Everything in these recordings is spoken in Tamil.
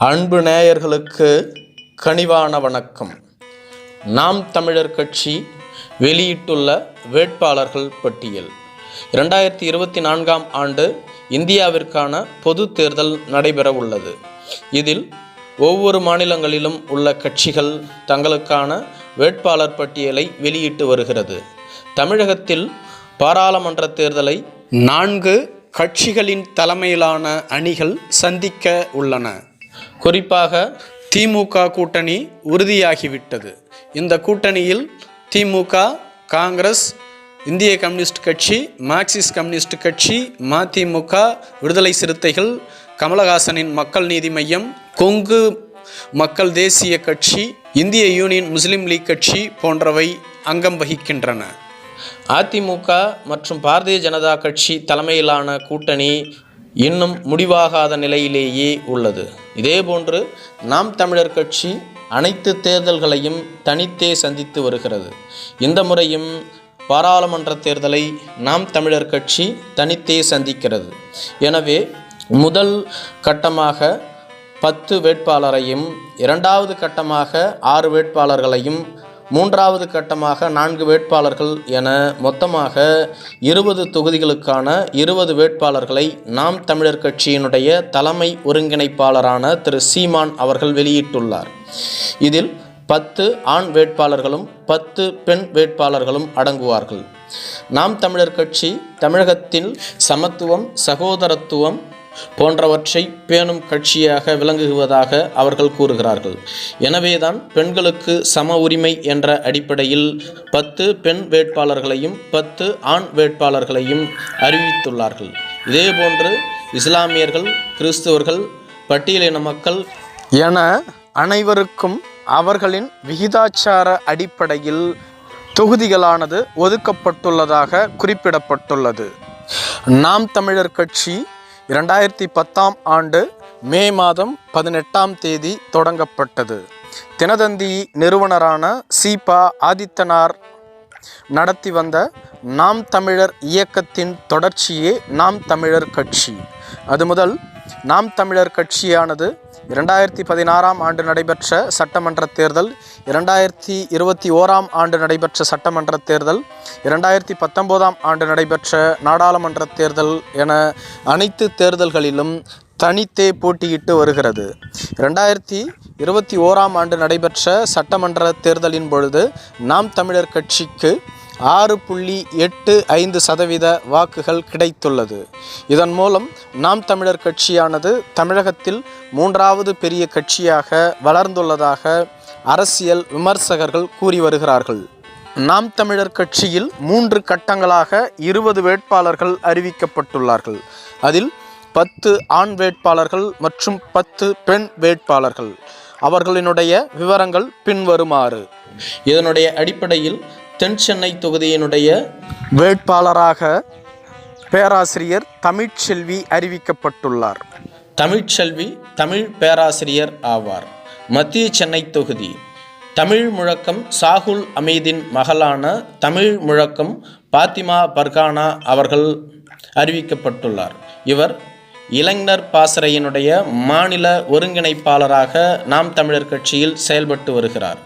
அன்பு நேயர்களுக்கு கனிவான வணக்கம். நாம் தமிழர் கட்சி வெளியிட்டுள்ள வேட்பாளர்கள் பட்டியல். இரண்டாயிரத்தி இருபத்தி நான்காம் ஆண்டு இந்தியாவிற்கான பொது தேர்தல் நடைபெற உள்ளது. இதில் ஒவ்வொரு மாநிலங்களிலும் உள்ள கட்சிகள் தங்களுக்கான வேட்பாளர் பட்டியலை வெளியிட்டு வருகிறது. தமிழகத்தில் பாராளுமன்ற தேர்தலை நான்கு கட்சிகளின் தலைமையிலான அணிகள் சந்திக்க உள்ளன. குறிப்பாக திமுக கூட்டணி உறுதியாகிவிட்டது. இந்த கூட்டணியில் திமுக காங்கிரஸ் இந்திய கம்யூனிஸ்ட் கட்சி மார்க்சிஸ்ட் கம்யூனிஸ்ட் கட்சி மதிமுக விடுதலை சிறுத்தைகள் கமலஹாசனின் மக்கள் நீதி மையம் கொங்கு மக்கள் தேசிய கட்சி இந்திய யூனியன் முஸ்லீம் லீக் கட்சி போன்றவை அங்கம் வகிக்கின்றன. அதிமுக மற்றும் பாரதிய ஜனதா கட்சி தலைமையிலான கூட்டணி இன்னும் முடிவாகாத நிலையிலேயே உள்ளது. இதேபோன்று நாம் தமிழர் கட்சி அனைத்து தேர்தல்களையும் தனித்தே சந்தித்து வருகிறது. இந்த முறையும் பாராளுமன்ற தேர்தலை நாம் தமிழர் கட்சி தனித்தே சந்திக்கிறது. எனவே முதல் கட்டமாக பத்து வேட்பாளரையும் இரண்டாவது கட்டமாக ஆறு வேட்பாளர்களையும் மூன்றாவது கட்டமாக நான்கு வேட்பாளர்கள் என மொத்தமாக இருபது தொகுதிகளுக்கான இருபது வேட்பாளர்களை நாம் தமிழர் கட்சியினுடைய தலைமை ஒருங்கிணைப்பாளரான திரு சீமான் அவர்கள் வெளியிட்டுள்ளார். இதில் பத்து ஆண் வேட்பாளர்களும் பத்து பெண் வேட்பாளர்களும் அடங்குவார்கள். நாம் தமிழர் கட்சி தமிழகத்தில் சமத்துவம் சகோதரத்துவம் போன்றவற்றை பேணும் கட்சியாக விளங்குவதாக அவர்கள் கூறுகிறார்கள். எனவேதான் பெண்களுக்கு சம உரிமை என்ற அடிப்படையில் பத்து பெண் வேட்பாளர்களையும் பத்து ஆண் வேட்பாளர்களையும் அறிவித்துள்ளார்கள். இதேபோன்று இஸ்லாமியர்கள் கிறிஸ்துவர்கள் பட்டியலின மக்கள் என அனைவருக்கும் அவர்களின் விகிதாச்சார அடிப்படையில் தொகுதிகளானது ஒதுக்கப்பட்டுள்ளதாக குறிப்பிடப்பட்டுள்ளது. நாம் தமிழர் கட்சி இரண்டாயிரத்தி பத்தாம் ஆண்டு மே மாதம் பதினெட்டாம் தேதி தொடங்கப்பட்டது. தினதந்தி நிறுவனரான சீபா ஆதித்தனார் நடத்தி வந்த நாம் தமிழர் இயக்கத்தின் தொடர்ச்சியே நாம் தமிழர் கட்சி. அது முதல் நாம் தமிழர் கட்சியானது இரண்டாயிரத்தி பதினாறாம் ஆண்டு நடைபெற்ற சட்டமன்ற தேர்தல் இரண்டாயிரத்தி இருபத்தி ஓராம் ஆண்டு நடைபெற்ற சட்டமன்ற தேர்தல் இரண்டாயிரத்தி பத்தொம்போதாம் ஆண்டு நடைபெற்ற நாடாளுமன்ற தேர்தல் என அனைத்து தேர்தல்களிலும் தனித்தே போட்டியிட்டு வருகிறது. ரெண்டாயிரத்தி இருபத்தி ஓராம் ஆண்டு நடைபெற்ற சட்டமன்ற தேர்தலின் பொழுது நாம் தமிழர் கட்சிக்கு ஆறு புள்ளி எட்டு ஐந்து சதவீத வாக்குகள் கிடைத்துள்ளது. இதன் மூலம் நாம் தமிழர் கட்சியானது தமிழகத்தில் மூன்றாவது பெரிய கட்சியாக வளர்ந்துள்ளதாக அரசியல் விமர்சகர்கள் கூறி வருகிறார்கள். நாம் தமிழர் கட்சியில் மூன்று கட்டங்களாக இருபது வேட்பாளர்கள் அறிவிக்கப்பட்டுள்ளார்கள். அதில் பத்து ஆண் வேட்பாளர்கள் மற்றும் பத்து பெண் வேட்பாளர்கள். அவர்களினுடைய விவரங்கள் பின்வருமாறு. இதனுடைய அடிப்படையில் தென் சென்னை தொகுதியினுடைய வேட்பாளராக பேராசிரியர் தமிழ்ச்செல்வி அறிவிக்கப்பட்டுள்ளார். தமிழ்ச்செல்வி தமிழ் பேராசிரியர் ஆவார். மத்திய சென்னை தொகுதி. தமிழ் முழக்கம் சாகுல் அமீதின் மகளான தமிழ் முழக்கம் பாத்திமா பர்கானா அவர்கள் அறிவிக்கப்பட்டுள்ளார். இவர் இளைஞர் பாசறையினுடைய மாநில ஒருங்கிணைப்பாளராக நாம் தமிழர் கட்சியில் செயல்பட்டு வருகிறார்.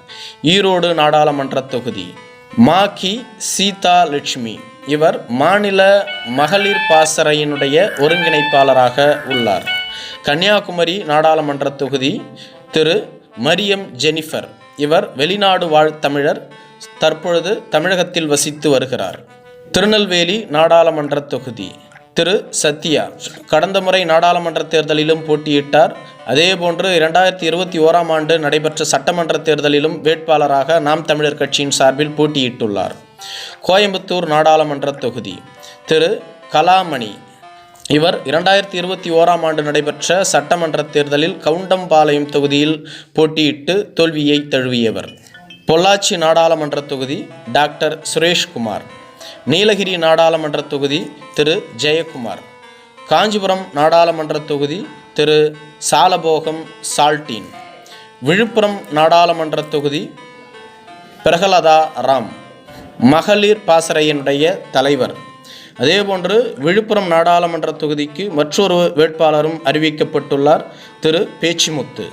ஈரோடு நாடாளுமன்ற தொகுதி. மாகி சீதா லட்சுமி. இவர் மாநில மகளிர் பாசறையினுடைய ஒருங்கிணைப்பாளராக உள்ளார். கன்னியாகுமரி நாடாளுமன்ற தொகுதி திரு. மரியம் ஜெனிஃபர். இவர் வெளிநாடு வாழ் தமிழர் தற்பொழுது தமிழகத்தில் வசித்து வருகிறார். திருநெல்வேலி நாடாளுமன்ற தொகுதி திரு. சத்யா. கடந்த முறை நாடாளுமன்ற தேர்தலிலும் போட்டியிட்டார். அதேபோன்று இரண்டாயிரத்தி இருபத்தி ஓராம் ஆண்டு நடைபெற்ற சட்டமன்ற தேர்தலிலும் வேட்பாளராக நாம் தமிழர் கட்சியின் சார்பில் போட்டியிட்டுள்ளார். கோயம்புத்தூர் நாடாளுமன்ற தொகுதி. திரு. கலாமணி. இவர் இரண்டாயிரத்தி இருபத்தி ஓராம் ஆண்டு நடைபெற்ற சட்டமன்ற தேர்தலில் கவுண்டம்பாளையம் தொகுதியில் போட்டியிட்டு தோல்வியை தழுவியவர். பொள்ளாச்சி நாடாளுமன்ற தொகுதி டாக்டர் சுரேஷ்குமார். நீலகிரி நாடாளுமன்ற தொகுதி திரு. ஜெயக்குமார். காஞ்சிபுரம் நாடாளுமன்ற தொகுதி திரு சாலபோகம் சால்டீன். விழுப்புரம் நாடாளுமன்ற தொகுதி பிரகலதா ராம் மகளிர் பாசறையினுடைய தலைவர். அதேபோன்று விழுப்புரம் நாடாளுமன்ற தொகுதிக்கு மற்றொரு வேட்பாளரும் அறிவிக்கப்பட்டுள்ளார் திரு பேச்சிமுத்து.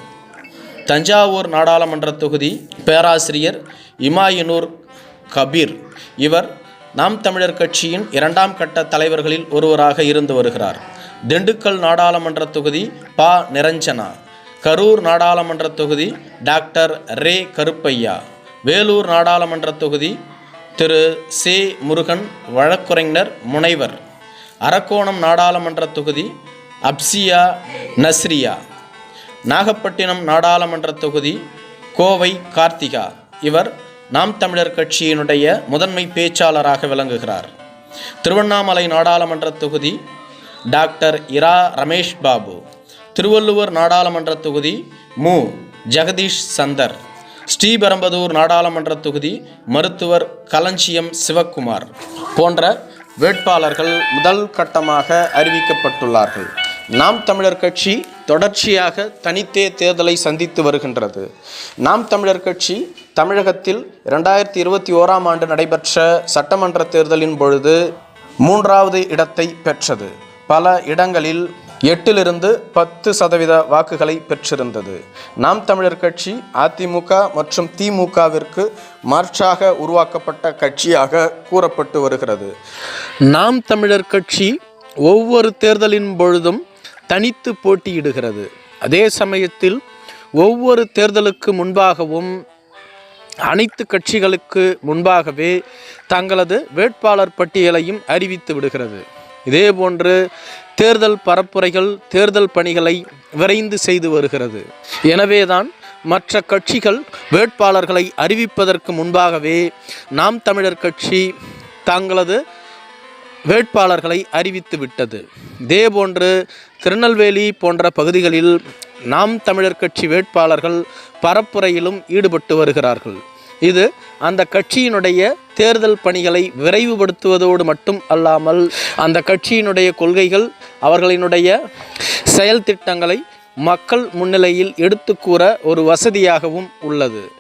தஞ்சாவூர் நாடாளுமன்ற தொகுதி பேராசிரியர் இமாயினூர் கபீர். இவர் நாம் தமிழர் கட்சியின் இரண்டாம் கட்ட தலைவர்களில் ஒருவராக இருந்து வருகிறார். திண்டுக்கல் நாடாளுமன்ற தொகுதி பா. நிரஞ்சனா கரூர் நாடாளுமன்ற தொகுதி டாக்டர் ரே. கருப்பையா. வேலூர் நாடாளுமன்ற தொகுதி திரு. சே. முருகன் வழக்குரைஞர் முனைவர். அரக்கோணம் நாடாளுமன்ற தொகுதி அப்சியா நஸ்ரியா. நாகப்பட்டினம் நாடாளுமன்ற தொகுதி கோவை கார்த்திகா. இவர் நாம் தமிழர் கட்சியினுடைய முதன்மை பேச்சாளராக விளங்குகிறார். திருவண்ணாமலை நாடாளுமன்ற தொகுதி டாக்டர் இரா ரமேஷ் பாபு. திருவள்ளுவர் நாடாளுமன்ற தொகுதி மு. ஜெகதீஷ் சந்தர். ஸ்ரீபெரம்பதூர் நாடாளுமன்ற தொகுதி மருத்துவர் களஞ்சியம் சிவக்குமார் போன்ற வேட்பாளர்கள் முதல் கட்டமாக அறிவிக்கப்பட்டுள்ளார்கள். நாம் தமிழர் கட்சி தொடர்ச்சியாக தனித்தே தேர்தலை சந்தித்து வருகின்றது. நாம் தமிழர் கட்சி தமிழகத்தில் இரண்டாயிரத்தி இருபத்தி ஓராம் ஆண்டு நடைபெற்ற சட்டமன்ற தேர்தலின் பொழுது மூன்றாவது இடத்தை பெற்றது. பல இடங்களில் எட்டிலிருந்து பத்து சதவீத வாக்குகளை பெற்றிருந்தது. நாம் தமிழர் கட்சி அதிமுக மற்றும் திமுகவிற்கு மாற்றாக உருவாக்கப்பட்ட கட்சியாக கூறப்பட்டு வருகிறது. நாம் தமிழர் கட்சி ஒவ்வொரு தேர்தலின் பொழுதும் தனித்து போட்டியிடுகிறது. அதே சமயத்தில் ஒவ்வொரு தேர்தலுக்கு முன்பாகவும் அனைத்து கட்சிகளுக்கு முன்பாகவே தங்களது வேட்பாளர் பட்டியலையும் அறிவித்து விடுகிறது. இதே போன்று தேர்தல் பரப்புரைகள் தேர்தல் பணிகளை விரைந்து செய்து வருகிறது. எனவேதான் மற்ற கட்சிகள் வேட்பாளர்களை அறிவிப்பதற்கு முன்பாகவே நாம் தமிழர் கட்சி தங்களது வேட்பாளர்களை அறிவித்து விட்டது. இதேபோன்று திருநெல்வேலி போன்ற பகுதிகளில் நாம் தமிழர் கட்சி வேட்பாளர்கள் பரப்புரையிலும் ஈடுபட்டு வருகிறார்கள். இது அந்த கட்சியினுடைய தேர்தல் பணிகளை விரைவுபடுத்துவதோடு மட்டும் அல்லாமல் அந்த கட்சியினுடைய கொள்கைகள் அவர்களினுடைய செயல் திட்டங்களை மக்கள் முன்னிலையில் எடுத்து கூற ஒரு வசதியாகவும் உள்ளது.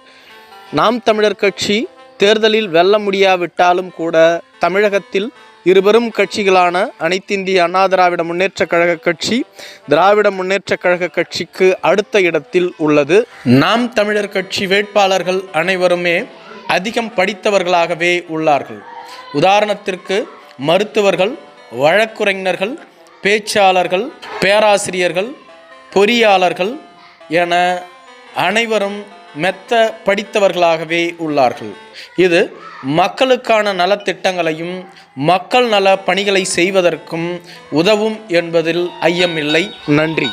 நாம் தமிழர் கட்சி தேர்தலில் வெல்ல முடியாவிட்டாலும் கூட தமிழகத்தில் இருபெரும் கட்சிகளான அனைத்திந்திய அண்ணா திராவிட முன்னேற்ற கழக கட்சி திராவிட முன்னேற்றக் கழக கட்சிக்கு அடுத்த இடத்தில் உள்ளது. நாம் தமிழர் கட்சி வேட்பாளர்கள் அனைவருமே அதிகம் படித்தவர்களாகவே உள்ளார்கள். உதாரணத்திற்கு மருத்துவர்கள் வழக்குரைஞர்கள் பேச்சாளர்கள் பேராசிரியர்கள் பொறியாளர்கள் என அனைவரும் மெத்த படித்தவர்களாகவே உள்ளார்கள். இது மக்களுக்கான நலத்திட்டங்களையும் மக்கள் நல பணிகளை செய்வதற்கும் உதவும் என்பதில் ஐயமில்லை. நன்றி.